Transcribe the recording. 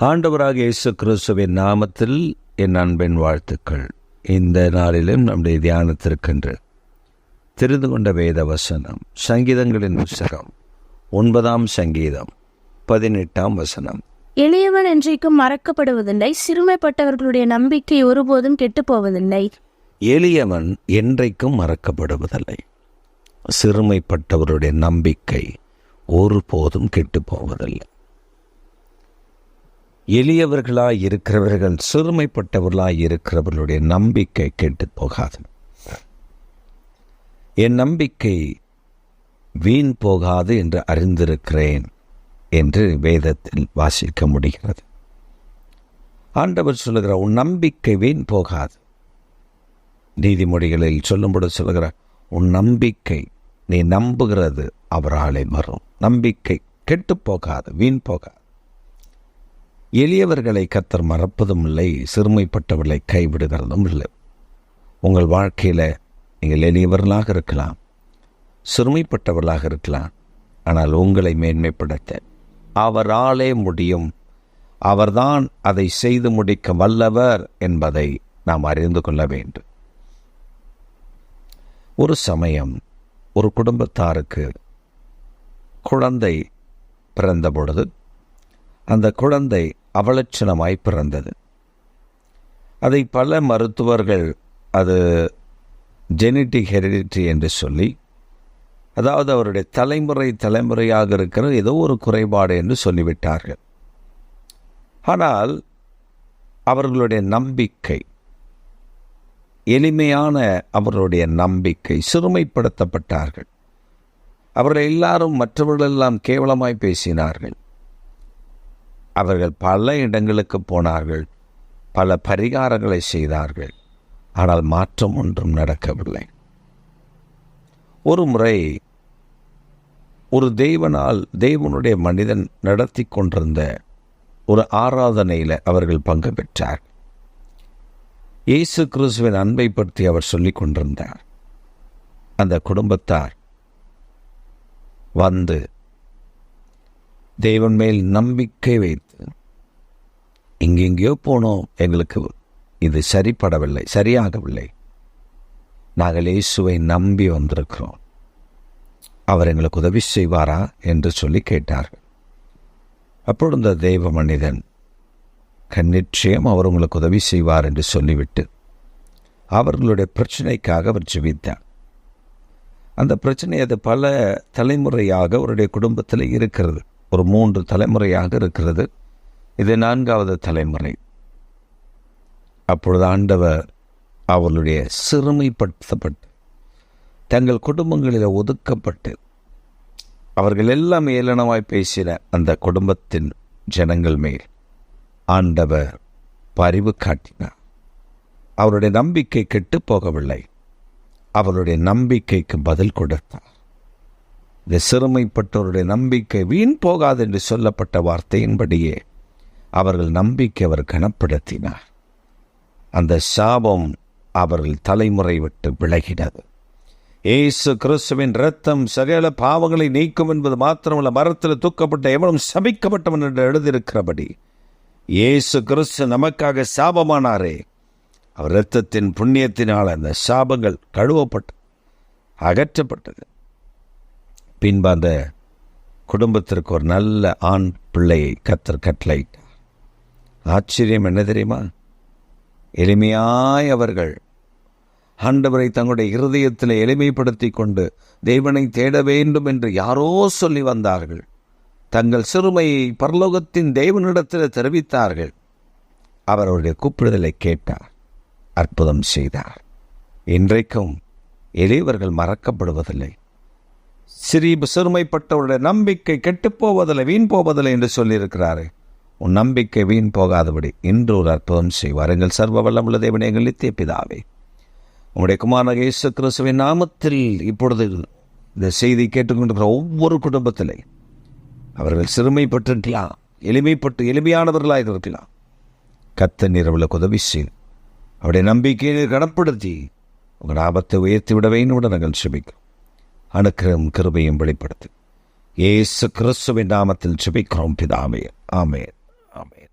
ஆண்டவராக இயேசு கிறிஸ்துவின் நாமத்தில் என் அன்பின் வாழ்த்துக்கள். இந்த நாளிலும் நம்முடைய தியானத்திற்கென்று தெரிந்து கொண்ட வேத வசனம் சங்கீதங்களின் புஸ்தகம் ஒன்பதாம் சங்கீதம் பதினெட்டாம் வசனம். எளியவன் என்றைக்கும் மறக்கப்படுவதில்லை சிறுமைப்பட்டவர்களுடைய நம்பிக்கை ஒருபோதும் கெட்டுப் போவதில்லை எளியவன் என்றைக்கும் மறக்கப்படுவதில்லை. சிறுமைப்பட்டவருடைய நம்பிக்கை ஒருபோதும் கெட்டு போவதில்லை எளியவர்களாய் இருக்கிறவர்கள் சிறுமைப்பட்டவர்களாய் இருக்கிறவர்களுடைய நம்பிக்கை கெட்டு போகாது. என் நம்பிக்கை வீண் போகாது என்று அறிந்திருக்கிறேன் என்று வேதத்தில் வாசிக்க முடிகிறது. ஆண்டவர் சொல்லுகிற உன் நம்பிக்கை வீண் போகாது. நீதிமொழிகளில் சொல்லும்போது சொல்லுகிற உன் நம்பிக்கை நீ நம்புகிறது அவராலே வரும். நம்பிக்கை கெட்டு போகாது வீண் போகாது. எளியவர்களை கத்தர் மறப்பதும் இல்லை சிறுமைப்பட்டவர்களை கைவிடுகிறதும் இல்லை உங்கள் வாழ்க்கையில் நீங்கள் எளியவர்களாக இருக்கலாம் சிறுமைப்பட்டவர்களாக இருக்கலாம் ஆனால் உங்களை மேன்மைப்படுத்த அவராலே முடியும். அவர்தான் அதை செய்து முடிக்க வல்லவர் என்பதை நாம் அறிந்து கொள்ள வேண்டும். ஒரு சமயம் ஒரு குடும்பத்தாருக்கு குழந்தை பிறந்த பொழுது அந்த குழந்தை அவலட்சணமாய் பிறந்தது. அதை பல மருத்துவர்கள் அது ஜெனட்டிக் ஹெரிடிட்டி என்று சொல்லி அதாவது அவருடைய தலைமுறை தலைமுறையாக இருக்கிற ஏதோ ஒரு குறைபாடு என்று சொல்லிவிட்டார்கள். ஆனால் அவர்களுடைய நம்பிக்கை எளிமையான அவர்களுடைய நம்பிக்கை சிறுமைப்படுத்தப்பட்டார்கள். அவர்கள் எல்லாரும் மற்றவர்களெல்லாம் கேவலமாய் பேசினார்கள். அவர்கள் பல இடங்களுக்கு போனார்கள். பல பரிகாரங்களை செய்தார்கள். ஆனால் மாற்றம் ஒன்றும் நடக்கவில்லை. ஒரு முறை ஒரு தெய்வனால் தெய்வனுடைய மனிதன் நடத்தி கொண்டிருந்த ஒரு ஆராதனையில் அவர்கள் பங்கு பெற்றார். இயேசு கிறிஸ்துவின் அன்பை பற்றி அவர் சொல்லிக் கொண்டிருந்தார். அந்த குடும்பத்தார் வந்து தெய்வன் மேல் நம்பிக்கை வைத்து எங்கெங்கேயோ போனோம். எங்களுக்கு இது சரிப்படவில்லை சரியாகவில்லை. நாங்கள் இயேசுவை நம்பி வந்திருக்கிறோம். அவர் எங்களுக்கு உதவி செய்வாரா? என்று சொல்லி கேட்டார்கள். அப்பொழுது இந்த தெய்வ மனிதன் நிச்சயம் அவர் உங்களுக்கு உதவி செய்வார் என்று சொல்லிவிட்டு அவர்களுடைய பிரச்சனைக்காக அவர் ஜெபித்தார். அந்த பிரச்சனை அது பல தலைமுறையாக அவருடைய குடும்பத்தில் இருக்கிறது. ஒரு மூன்று தலைமுறையாக இருக்கிறது. இது நான்காவது தலைமுறை. அப்பொழுது ஆண்டவர் அவர்களுடைய சிறுமைப்படுத்தப்பட்டு தங்கள் குடும்பங்களில் ஒதுக்கப்பட்டு அவர்கள் எல்லாம் ஏளனமாய் பேசின அந்த குடும்பத்தின் ஜனங்கள் மேல் ஆண்டவர் பரிவு காட்டினார். அவருடைய நம்பிக்கை கெட்டு போகவில்லை. அவருடைய நம்பிக்கைக்கு பதில் கொடுத்தார். இந்த சிறுமைப்பட்டவருடைய நம்பிக்கை வீண் போகாது என்று சொல்லப்பட்ட வார்த்தையின்படியே அவர்கள் நம்பிக்கை அவர் கனப்படுத்தினார். அந்த சாபம் அவர்கள் தலைமுறை விட்டு விலகினது. ஏசு கிறிஸ்துவின் ரத்தம் சகல பாவங்களை நீக்கும் என்பது மாத்திரமல்ல மரத்தில் தூக்கப்பட்ட எவனும் சபிக்கப்பட்டவன் என்று எழுதியிருக்கிறபடி இயேசு கிறிஸ்து நமக்காக சாபமானாரே. அவர் இரத்தத்தின் புண்ணியத்தினால் அந்த சாபங்கள் கழுவப்பட்டு அகற்றப்பட்டது. பின்பு அந்த குடும்பத்திற்கு ஒரு நல்ல ஆண் பிள்ளையை கத்தர் கட்டளையிட்டார். ஆச்சரியம் என்ன தெரியுமா? எளிமையாய் அவர்கள் ஆண்டவரை தங்களுடைய இருதயத்தில் எளிமைப்படுத்தி கொண்டு தேவனை தேட வேண்டும் என்று யாரோ சொல்லி வந்தார்கள். தங்கள் சிறுமையை பரலோகத்தின் தேவனிடத்தில் தெரிவித்தார்கள். அவர் அவருடைய கூப்பிடுதலை கேட்டார் அற்புதம் செய்தார். இன்றைக்கும் எளியவர்கள் மறக்கப்படுவதில்லை. சிறிய சிறுமைப்பட்டவருடைய நம்பிக்கை கெட்டுப்போவதில்லை வீண் போவதில்லை என்று சொல்லியிருக்கிறாரு. உன் நம்பிக்கை வீண் போகாதபடி இன்று ஒரு அற்புதம் செய்வார். எங்கள் சர்வ வல்லமுள்ள தேவனை எங்கள் நித்திய பிதாவே உங்களுடைய குமாரக இயேசு கிறிஸ்துவின் நாமத்தில் இப்பொழுது இந்த செய்தி கேட்டுக்கொண்டிருக்கிற ஒவ்வொரு குடும்பத்திலே அவர்கள் சிறுமைப்பட்டிருக்கலாம் எளிமைப்பட்டு எளிமையானவர்களாக இருக்கலாம். கத்த நிறவில் உதவி செய்து அவருடைய நம்பிக்கையை கனப்படுத்தி உங்கள் ஆபத்தை உயர்த்தி விட நாங்கள் சுபிக்கிறோம். அணுக்கிறம் கிருபையும் வெளிப்படுத்து ஏசு கிறிஸ்துவின் நாமத்தில் சுபிக்கிறோம் பிதாமே ஆமேன். ஆமேன்